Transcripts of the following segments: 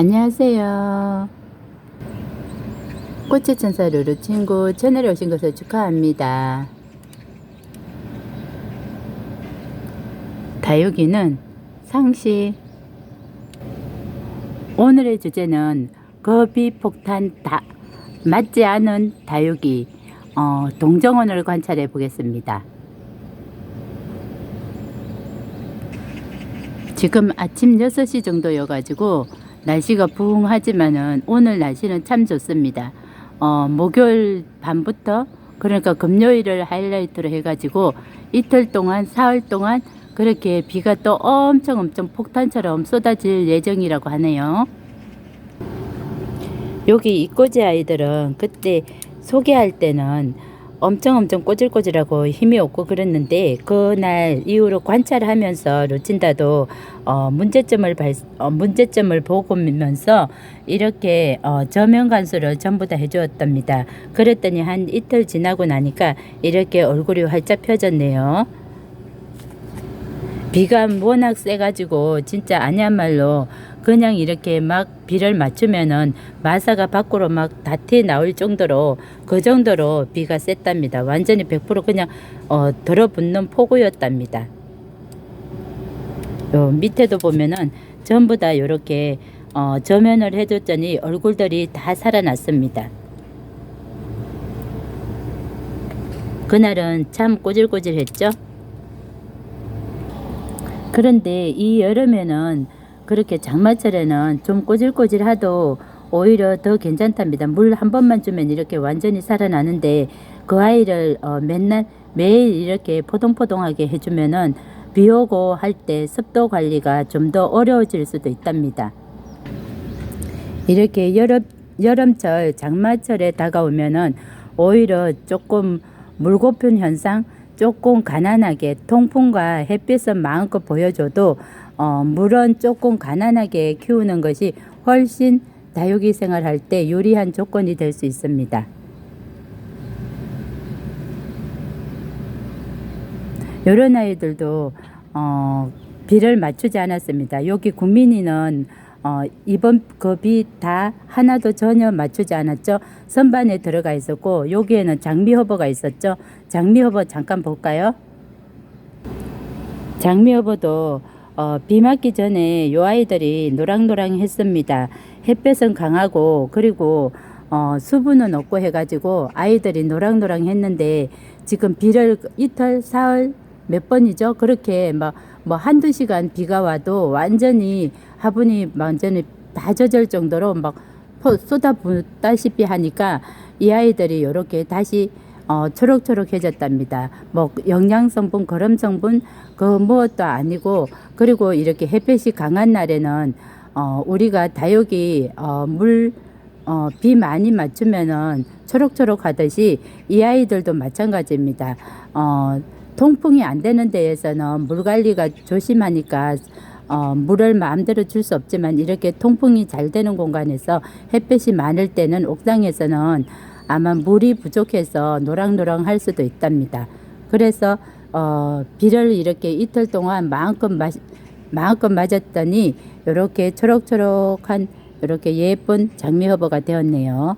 안녕하세요. 꽃의 천사 루루 친구 채널에 오신 것을 축하합니다. 다육이는 상시 오늘의 주제는 거비 폭탄 다 맞지 않은 다육이 어, 동정원을 관찰해 보겠습니다. 지금 아침 6시 정도여가지고 날씨가 부흥하지만은 오늘 날씨는 참 좋습니다. 어, 목요일 밤부터 그러니까 금요일을 하이라이트로 해가지고 이틀 동안 사흘 동안 그렇게 비가 또 엄청 엄청 폭탄처럼 쏟아질 예정이라고 하네요. 여기 이꼬지 아이들은 그때 소개할 때는 엄청 엄청 꼬질꼬질하고 힘이 없고 그랬는데 그날 이후로 관찰하면서 루친다도 어, 문제점을 발, 어, 문제점을 보고면서 이렇게 어, 저면 간수를 전부 다 해주었답니다. 그랬더니 한 이틀 지나고 나니까 이렇게 얼굴이 활짝 펴졌네요. 비가 워낙 세가지고 진짜 아니야말로 그냥 이렇게 막 비를 맞추면은 마사가 밖으로 막 다티 나올 정도로 그 정도로 비가 셌답니다. 완전히 100% 그냥 어, 들어붙는 폭우였답니다. 요 밑에도 보면은 전부 다 이렇게 어, 저면을 해줬더니 얼굴들이 다 살아났습니다. 그날은 참 꼬질꼬질했죠. 그런데 이 여름에는 그렇게 장마철에는 좀 꼬질꼬질하도 오히려 더 괜찮답니다. 물 한 번만 주면 이렇게 완전히 살아나는데 그 아이를 어, 맨날 매일 이렇게 포동포동하게 해주면은 비 오고 할 때 습도 관리가 좀 더 어려워질 수도 있답니다. 이렇게 여름, 여름철, 장마철에 다가오면은 오히려 조금 물고픈 현상, 조금 가난하게 통풍과 햇빛은 마음껏 보여줘도 어, 물은 조금 가난하게 키우는 것이 훨씬 다육이 생활할 때 유리한 조건이 될 수 있습니다. 이런 아이들도 어, 비를 맞추지 않았습니다. 여기 국민이는 어, 이번 급이 다 하나도 전혀 맞추지 않았죠. 선반에 들어가 있었고 여기에는 장미 허버가 있었죠. 장미 허버 잠깐 볼까요? 장미 허버도 어, 비 맞기 전에 요 아이들이 노랑노랑했습니다. 햇볕은 강하고 그리고 어, 수분은 없고 해가지고 아이들이 노랑노랑했는데 지금 비를 이틀 사흘 몇 번이죠? 그렇게 막 뭐 한두 시간 비가 와도 완전히 화분이 완전히 다 젖을 정도로 막 퍼- 쏟아붓다시피 하니까 이 아이들이 이렇게 다시 어, 초록초록해졌답니다. 뭐 영양 성분, 거름 성분 그 무엇도 아니고 그리고 이렇게 햇볕이 강한 날에는 어, 우리가 다육이 어, 물 어, 비 많이 맞추면은 초록초록 하듯이 이 아이들도 마찬가지입니다. 어, 통풍이 안 되는 데에서는 물 관리가 조심하니까 어, 물을 마음대로 줄 수 없지만 이렇게 통풍이 잘 되는 공간에서 햇빛이 많을 때는 옥상에서는 아마 물이 부족해서 노랑노랑 할 수도 있답니다. 그래서 어, 비를 이렇게 이틀 동안 마음껏 마, 마음껏 맞았더니 이렇게 초록초록한 이렇게 예쁜 장미 허버가 되었네요.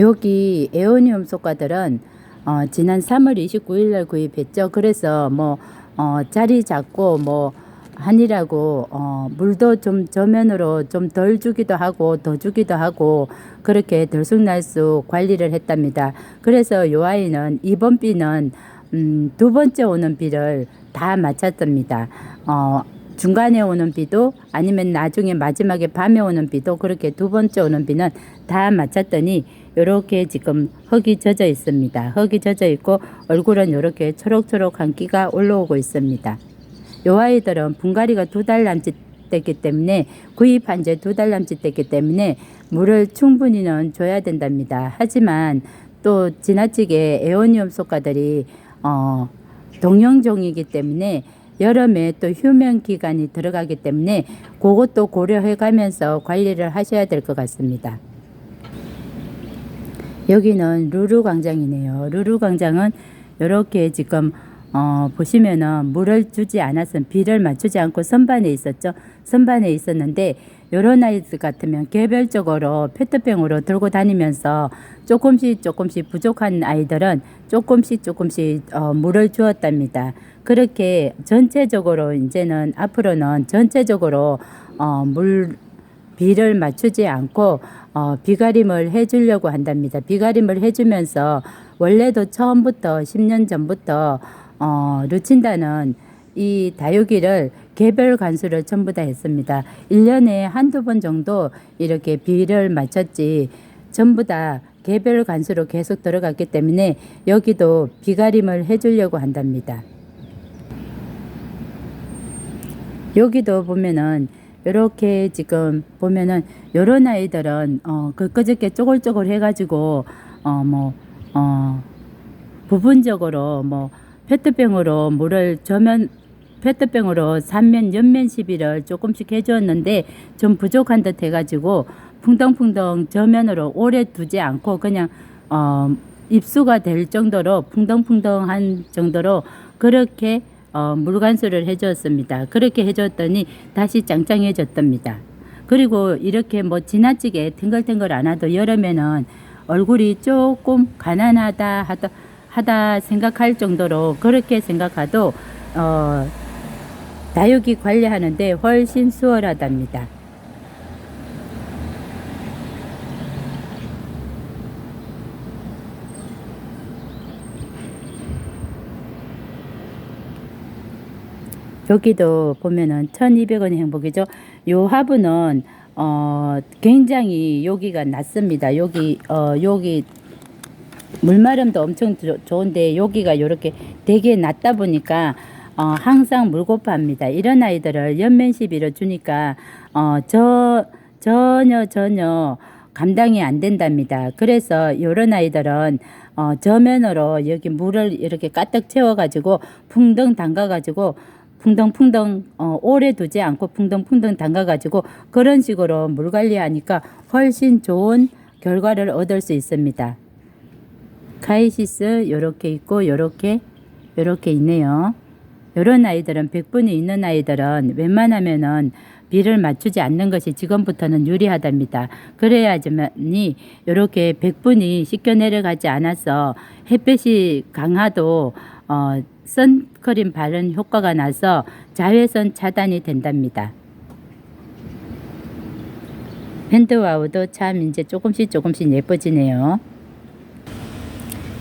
여기 에오니움 속과들은 어, 지난 3월 29일 날 구입했죠. 그래서 뭐 어, 자리 잡고 뭐 한이라고 어, 물도 좀 저면으로 좀 덜 주기도 하고 더 주기도 하고 그렇게 들쑥날쑥 관리를 했답니다. 그래서 요 아이는 이번 비는 음, 두 번째 오는 비를 다 맞췄답니다. 어, 중간에 오는 비도 아니면 나중에 마지막에 밤에 오는 비도 그렇게 두 번째 오는 비는 다 맞췄더니 요렇게 지금 흙이 젖어 있습니다. 흙이 젖어 있고 얼굴은 요렇게 초록초록한 끼가 올라오고 있습니다. 요 아이들은 분갈이가 두 달 남짓 됐기 때문에 구입한 지 두 달 남짓 됐기 때문에 물을 충분히는 줘야 된답니다. 하지만 또 지나치게 에오니움 속가들이 어, 동영종이기 때문에 여름에 또 휴면 기간이 들어가기 때문에 그것도 고려해 가면서 관리를 하셔야 될 것 같습니다. 여기는 루루 광장이네요. 루루 광장은 이렇게 지금 어, 보시면은 물을 주지 않았음 비를 맞추지 않고 선반에 있었죠. 선반에 있었는데 요런 아이들 같으면 개별적으로 페트병으로 들고 다니면서 조금씩 조금씩 부족한 아이들은 조금씩 조금씩 어, 물을 주었답니다. 그렇게 전체적으로 이제는 앞으로는 전체적으로 어, 물 비를 맞추지 않고 어, 비가림을 해주려고 한답니다. 비가림을 해주면서 원래도 처음부터 10년 전부터 어, 루친다는 이 다육이를 개별 관수를 전부 다 했습니다. 1년에 한두 번 정도 이렇게 비를 맞췄지 전부 다 개별 관수로 계속 들어갔기 때문에 여기도 비가림을 해주려고 한답니다. 여기도 보면은 이렇게 지금 보면은 요런 아이들은 어 그저께 쪼글쪼글 해가지고 어뭐어 부분적으로 뭐 페트병으로 물을 저면 페트병으로 삼면 옆면 시비를 조금씩 해주었는데 좀 부족한 듯 해가지고 풍덩풍덩 저면으로 오래 두지 않고 그냥 어 입수가 될 정도로 풍덩풍덩한 정도로 그렇게 어, 물관수를 해주었습니다. 그렇게 해줬더니 다시 짱짱해졌답니다. 그리고 이렇게 뭐 지나치게 탱글탱글 안 하도 여름에는 얼굴이 조금 가난하다 하다, 하다 생각할 정도로 그렇게 생각하도 어, 다육이 관리하는데 훨씬 수월하답니다. 여기도 보면은 1200원의 행복이죠. 요 화분은 어 굉장히 여기가 낮습니다. 여기 어 여기 물마름도 엄청 조- 좋은데 여기가 요렇게 되게 낮다 보니까 어 항상 물고파합니다. 이런 아이들을 연면 시비로 주니까 어 저 전혀 전혀 감당이 안 된답니다. 그래서 요런 아이들은 어 저면으로 여기 물을 이렇게 가득 채워 가지고 풍덩 담가 가지고 풍덩풍덩 어, 오래 두지 않고 풍덩풍덩 담가 가지고 그런 식으로 물 관리하니까 훨씬 좋은 결과를 얻을 수 있습니다. 카이시스 요렇게 있고 요렇게 요렇게 있네요. 요런 아이들은 백분이 있는 아이들은 웬만하면은 비를 맞추지 않는 것이 지금부터는 유리하답니다. 그래야지만이 요렇게 백분이 씻겨 내려가지 않아서 햇볕이 강하도 어, 선크림 바른 효과가 나서 자외선 차단이 된답니다. 밴드와우도 참 이제 조금씩 조금씩 예뻐지네요.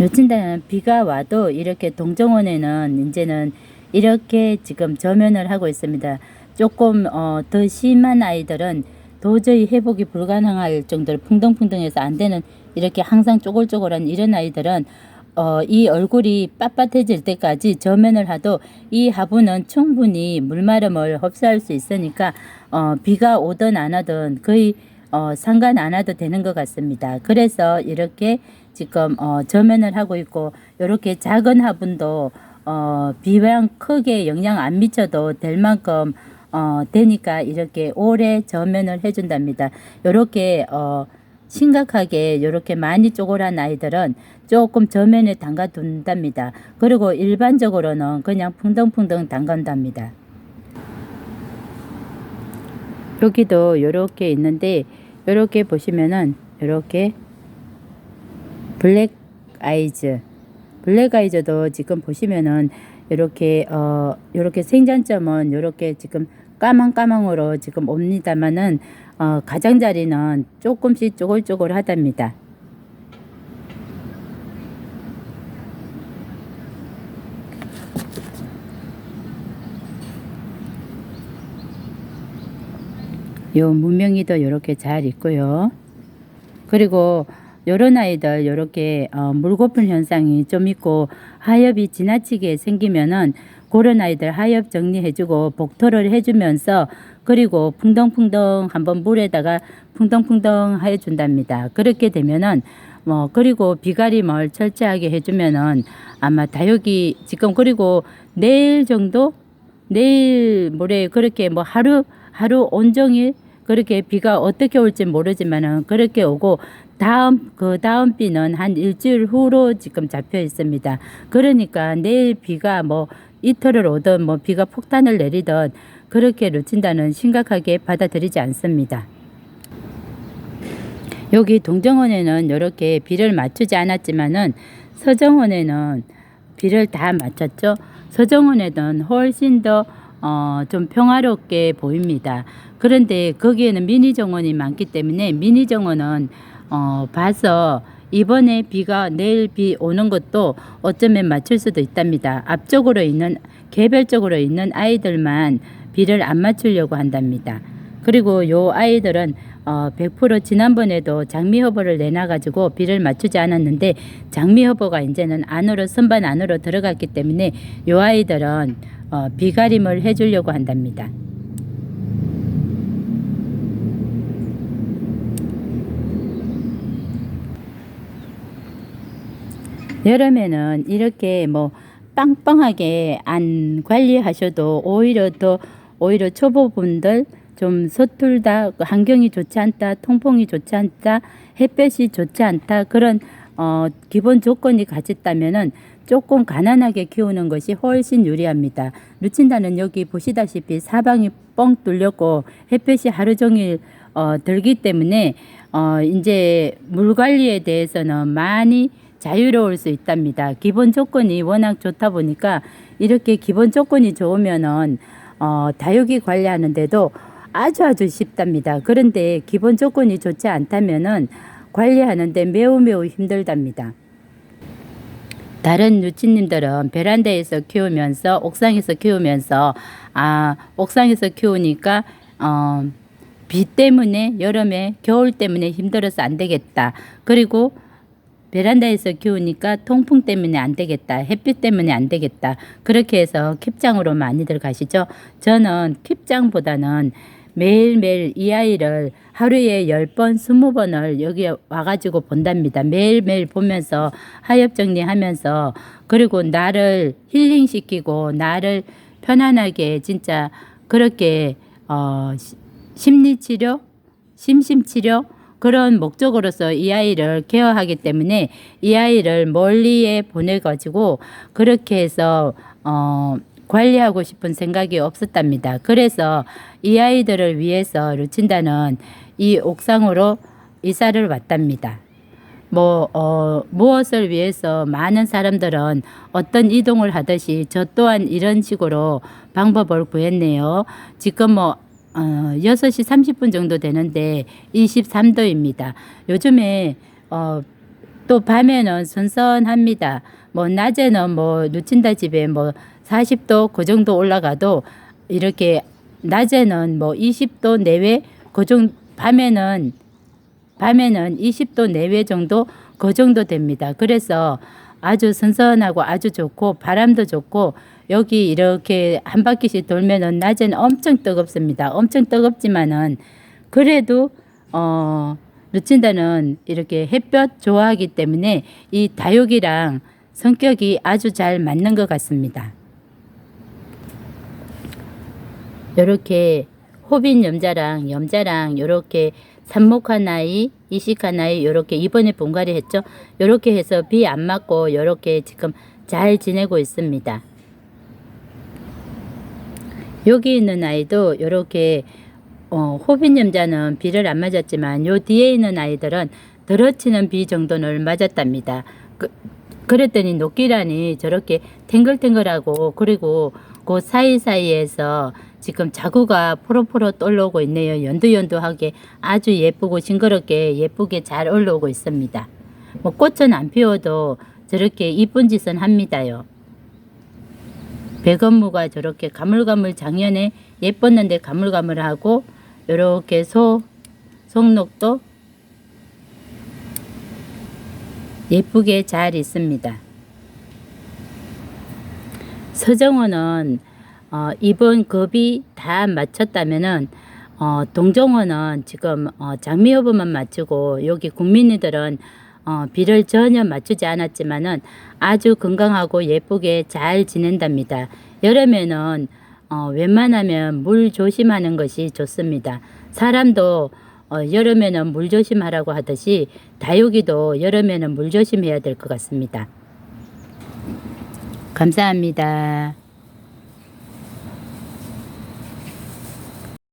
요친다는 비가 와도 이렇게 동정원에는 이제는 이렇게 지금 저면을 하고 있습니다. 조금 어, 더 심한 아이들은 도저히 회복이 불가능할 정도로 풍덩풍덩해서 안 되는 이렇게 항상 쪼글쪼글한 이런 아이들은 어, 이 얼굴이 빳빳해질 때까지 저면을 하도 이 화분은 충분히 물마름을 흡수할 수 있으니까 어, 비가 오든 안 오든 거의 어, 상관 안 해도 되는 것 같습니다. 그래서 이렇게 지금 어, 저면을 하고 있고 이렇게 작은 화분도 어, 비랑 크게 영향 안 미쳐도 될 만큼 어, 되니까 이렇게 오래 저면을 해준답니다. 이렇게 어, 심각하게 이렇게 많이 쪼그란 아이들은 조금 저면에 담가 둔답니다. 그리고 일반적으로는 그냥 풍덩풍덩 담간답니다. 여기도 이렇게 있는데 이렇게 보시면은 이렇게 블랙 아이즈 블랙 아이즈도 지금 보시면은 이렇게 어 이렇게 생장점은 이렇게 지금 까망까망으로 지금 옵니다만은 어 가장자리는 조금씩 쪼글쪼글 하답니다. 요 문명이도 이렇게 잘 있고요. 그리고 요런 아이들 요렇게 어, 물고픈 현상이 좀 있고 하엽이 지나치게 생기면은 그런 아이들 하엽 정리해주고 복토를 해주면서 그리고 풍덩풍덩 한번 물에다가 풍덩풍덩 해준답니다. 그렇게 되면은 뭐 그리고 비가림을 철저하게 해주면은 아마 다육이 지금 그리고 내일 정도 내일 모레 그렇게 뭐 하루 하루 온종일 그렇게 비가 어떻게 올지 모르지만은 그렇게 오고 다음 그 다음 비는 한 일주일 후로 지금 잡혀 있습니다. 그러니까 내일 비가 뭐 이틀을 오든 뭐 비가 폭탄을 내리든 그렇게 루친다는 심각하게 받아들이지 않습니다. 여기 동정원에는 이렇게 비를 맞추지 않았지만은 서정원에는 비를 다 맞췄죠. 서정원에는 훨씬 더 어, 좀 평화롭게 보입니다. 그런데 거기에는 미니 정원이 많기 때문에 미니 정원은 어, 봐서 이번에 비가 내일 비 오는 것도 어쩌면 맞출 수도 있답니다. 앞쪽으로 있는 개별적으로 있는 아이들만 비를 안 맞추려고 한답니다. 그리고 요 아이들은 어, 100% 지난번에도 장미 허브를 내놔 가지고 비를 맞추지 않았는데 장미 허브가 이제는 안으로 선반 안으로 들어갔기 때문에 요 아이들은 어, 비가림을 해주려고 한답니다. 여름에는 이렇게 뭐 빵빵하게 안 관리하셔도 오히려 더 오히려 초보분들 좀 서툴다 그 환경이 좋지 않다 통풍이 좋지 않다 햇볕이 좋지 않다 그런 어 기본 조건이 갖췄다면은 조금 가난하게 키우는 것이 훨씬 유리합니다. 루친다는 여기 보시다시피 사방이 뻥 뚫렸고 햇볕이 하루 종일 어 들기 때문에 어 이제 물 관리에 대해서는 많이 자유로울 수 있답니다. 기본 조건이 워낙 좋다 보니까 이렇게 기본 조건이 좋으면은 어, 다육이 관리하는데도 아주 아주 쉽답니다. 그런데 기본 조건이 좋지 않다면은 관리하는데 매우 매우 힘들답니다. 다른 유치님들은 베란다에서 키우면서 옥상에서 키우면서 아 옥상에서 키우니까 어, 비 때문에 여름에 겨울 때문에 힘들어서 안 되겠다. 그리고 베란다에서 키우니까 통풍 때문에 안 되겠다. 햇빛 때문에 안 되겠다. 그렇게 해서 킵장으로 많이들 가시죠. 저는 킵장보다는 매일매일 이 아이를 하루에 10번, 20번을 여기에 와가지고 본답니다. 매일매일 보면서 하엽 정리하면서 그리고 나를 힐링시키고 나를 편안하게 진짜 그렇게 어, 시- 심리치료, 심심치료 그런 목적으로서 이 아이를 케어하기 때문에 이 아이를 멀리에 보내가지고 그렇게 해서 어, 관리하고 싶은 생각이 없었답니다. 그래서 이 아이들을 위해서 루친다는 이 옥상으로 이사를 왔답니다. 뭐, 어, 무엇을 위해서 많은 사람들은 어떤 이동을 하듯이 저 또한 이런 식으로 방법을 구했네요. 지금 뭐, 어, 6시 30분 정도 되는데 23도입니다. 요즘에, 어, 또 밤에는 선선합니다. 뭐, 낮에는 뭐, 누친다 집에 뭐, 40도 그 정도 올라가도 이렇게 낮에는 뭐 20도 내외 그 정도, 밤에는 밤에는 20도 내외 정도 그 정도 됩니다. 그래서 아주 선선하고 아주 좋고 바람도 좋고 여기 이렇게 한 바퀴씩 돌면은 낮에는 엄청 뜨겁습니다. 엄청 뜨겁지만은 그래도 어 루친다는 이렇게 햇볕 좋아하기 때문에 이 다육이랑 성격이 아주 잘 맞는 것 같습니다. 요렇게 호빈 염자랑 염자랑 요렇게 삽목한 아이, 이식한 아이 요렇게 이번에 분갈이 했죠. 요렇게 해서 비 안 맞고 요렇게 지금 잘 지내고 있습니다. 여기 있는 아이도 요렇게 어, 호빈 염자는 비를 안 맞았지만 요 뒤에 있는 아이들은 들어치는 비 정도는 맞았답니다. 그, 그랬더니 녹기란이 저렇게 탱글탱글하고 그리고 그 사이사이에서 지금 자구가 포로포로 떨려오고 있네요. 연두연두하게 아주 예쁘고 싱그럽게 예쁘게 잘 올라오고 있습니다. 뭐 꽃은 안 피워도 저렇게 이쁜 짓은 합니다요. 백업무가 저렇게 가물가물 작년에 예뻤는데 가물가물하고 요렇게 소 속록도 예쁘게 잘 있습니다. 서정원은 어, 이번 급이 다 맞췄다면은 어, 동정원은 지금 어, 장미 여부만 맞추고 여기 국민이들은 어, 비를 전혀 맞추지 않았지만은 아주 건강하고 예쁘게 잘 지낸답니다. 여름에는 어, 웬만하면 물 조심하는 것이 좋습니다. 사람도 어, 여름에는 물 조심하라고 하듯이 다육이도 여름에는 물 조심해야 될 것 같습니다. 감사합니다.